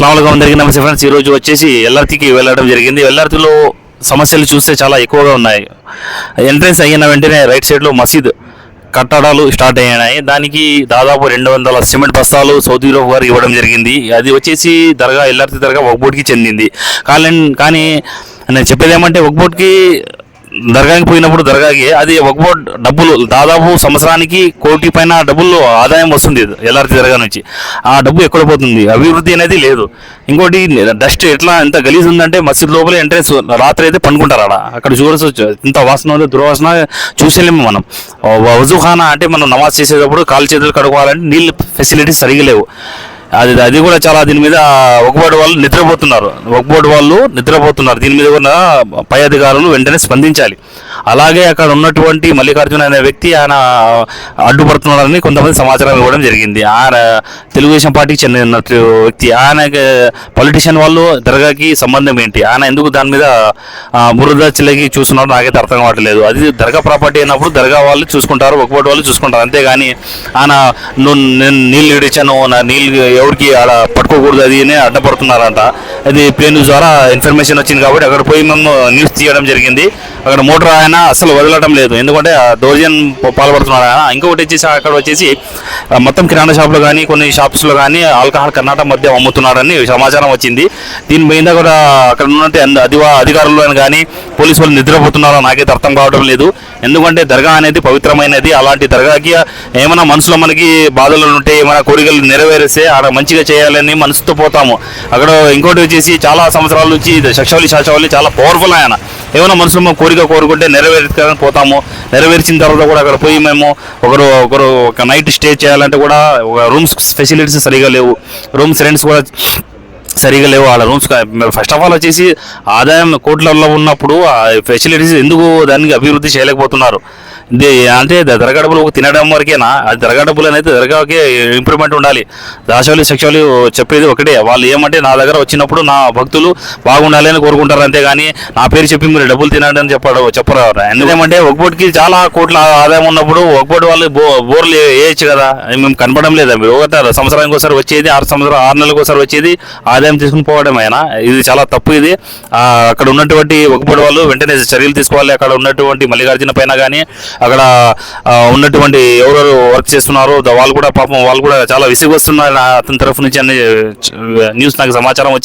అస్సలం అందరికీ నమస్తే ఫ్రెండ్స్. ఈరోజు వచ్చేసి ఎల్ఆర్టీకి వెళ్ళడం జరిగింది. ఎల్ఆర్టీలో సమస్యలు చూస్తే చాలా ఎక్కువగా ఉన్నాయి. ఎంట్రెన్స్ అయిన వెంటనే రైట్ సైడ్లో మసీద్ కట్టడాలు స్టార్ట్ అయినాయి. దానికి దాదాపు రెండు వందల సిమెంట్ బస్తాలు సౌదీ యూరోప్ గారు ఇవ్వడం జరిగింది. అది వచ్చేసి దర్గా ఎల్ఆర్టీ దర్గా ఒక్బోట్కి చెందింది. కానీ కానీ నేను చెప్పేది ఏమంటే ఒక్బోట్కి దర్గాకి పోయినప్పుడు దర్గాకి అది ఒక డబ్బులు దాదాపు సంవత్సరానికి కోటి పైన డబ్బులు ఆదాయం వస్తుంది ఎల్ఆర్టీ దర్గా నుంచి. ఆ డబ్బు ఎక్కడ పోతుంది? అభివృద్ధి అనేది లేదు. ఇంకోటి డస్ట్ ఎట్లా ఎంత గలీజ్ ఉందంటే మసీద్ లోపల ఎంట్రెన్స్ రాత్రి అయితే పండుకుంటారు అక్కడ అక్కడ చూడవచ్చు ఇంత వాసన ఉంది దుర్వాసన చూసేలేము మనం. వజుఖానా అంటే మనం నమాజ్ చేసేటప్పుడు కాలు చేతులు కడుక్కోవాలంటే నీళ్ళు ఫెసిలిటీస్ సరిగా లేవు. అది అది కూడా చాలా దీని మీద ఒకబోటి వాళ్ళు నిద్రపోతున్నారు. ఒకబోటి వాళ్ళు నిద్రపోతున్నారు. దీని మీద కూడా పై అధికారులు వెంటనే స్పందించాలి. అలాగే అక్కడ ఉన్నటువంటి మల్లికార్జున అనే వ్యక్తి ఆయన అడ్డుపడుతున్నారని కొంతమంది సమాచారం ఇవ్వడం జరిగింది. ఆయన తెలుగుదేశం పార్టీకి చెందిన వ్యక్తి. ఆయన పొలిటీషియన్ వాళ్ళు దర్గాకి సంబంధం ఏంటి? ఆయన ఎందుకు దాని మీద ఆ, బురద చిల్లకి చూస్తున్నారో నాకైతే అర్థం కావట్లేదు. అది దర్గా ప్రాపర్టీ అయినప్పుడు దర్గా వాళ్ళు చూసుకుంటారు ఒకబోటి వాళ్ళు చూసుకుంటారు. అంతేగాని ఆయన నువ్వు నేను నీళ్ళు ఇడిచాను నా నీళ్ళు ఎవరికి ఆడ పట్టుకోకూడదు అది అని అడ్డపడుతున్నారంట. అది పే న్యూస్ ద్వారా ఇన్ఫర్మేషన్ వచ్చింది కాబట్టి అక్కడ పోయి మేము న్యూస్ తీయడం జరిగింది. అక్కడ మోటార్ ఆయన అసలు వదలడం లేదు. ఎందుకంటే ఆ దౌర్జన్ పాల్పడుతున్నాడు ఆయన. ఇంకొకటి వచ్చేసి అక్కడ వచ్చేసి మొత్తం కిరాణా షాప్లో కానీ కొన్ని షాప్స్లో కానీ ఆల్కహాల్ కర్ణాటక మధ్య అమ్ముతున్నారని సమాచారం వచ్చింది. దీని మీద కూడా అక్కడ ఉన్నట్టు అది అధికారులు కానీ పోలీసు వాళ్ళు నిద్రపోతున్నారో నాకైతే అర్థం కావడం లేదు. ఎందుకంటే దర్గా అనేది పవిత్రమైనది. అలాంటి దర్గాకి ఏమైనా మనసులో మనకి బాధలు ఉంటే ఏమైనా కోరికలు నెరవేరిస్తే ఆడ మంచిగా చేయాలని మనసుతో పోతాము. అక్కడ ఇంకోటి వచ్చేసి చాలా సంవత్సరాల నుంచి శక్షవల్లి శాచవలి చాలా పవర్ఫుల్ ఆయన. ఏమైనా మనసులో కోరిక కోరుకుంటే నెరవేర్చుకొని పోతాము. నెరవేర్చిన తర్వాత కూడా అక్కడ పోయి మేము ఒకరు ఒకరు ఒక నైట్ స్టే చేయాలంటే కూడా ఒక రూమ్స్ ఫెసిలిటీస్ సరిగా లేవు. రూమ్స్ రెంట్స్ కూడా సరిగా లేవు వాళ్ళ రూమ్స్. ఫస్ట్ ఆఫ్ ఆల్ వచ్చేసి ఆదాయం కోట్లలో ఉన్నప్పుడు ఆ ఫెసిలిటీస్ ఎందుకు దానికి అభివృద్ధి చేయలేకపోతున్నారు? అంటే ద- తినడం వరకేనా? అది దర్గా అనేది దరగాకే ఇంప్రూవ్మెంట్ ఉండాలి. దాశవులు శక్షవులు చెప్పేది ఒకటే. వాళ్ళు ఏమంటే నా దగ్గర వచ్చినప్పుడు నా భక్తులు బాగుండాలి అని కోరుకుంటారు అంతేగాని నా పేరు చెప్పి మీరు డబ్బులు తినండి అని చెప్పాడు చెప్పరు? ఎందుకంటే ఒకబోటికి చాలా కోట్ల ఆదాయం ఉన్నప్పుడు ఒకబోటి వాళ్ళు బో బోర్లు వేయచ్చు కదా. మేము కనపడడం లేదా? మీరు ఒకటి సంవత్సరానికి ఒకసారి వచ్చేది ఆరు సంవత్సరం ఆరు నెలలకు ఒకసారి వచ్చేది ఆదాయం తీసుకుని పోవడం అయినా ఇది చాలా తప్పు ఇది. అక్కడ ఉన్నటువంటి ఒకబోటి వాళ్ళు వెంటనే చర్యలు తీసుకోవాలి. అక్కడ ఉన్నటువంటి మల్లికార్జున పైన కానీ అక్కడ ఉన్నటువంటి ఎవరెవరు వర్క్ చేస్తున్నారో వాళ్ళు కూడా పాపం వాళ్ళు కూడా చాలా విసిగి వస్తున్నారు. అతని తరఫు నుంచి అన్ని న్యూస్ నాకు సమాచారం వచ్చి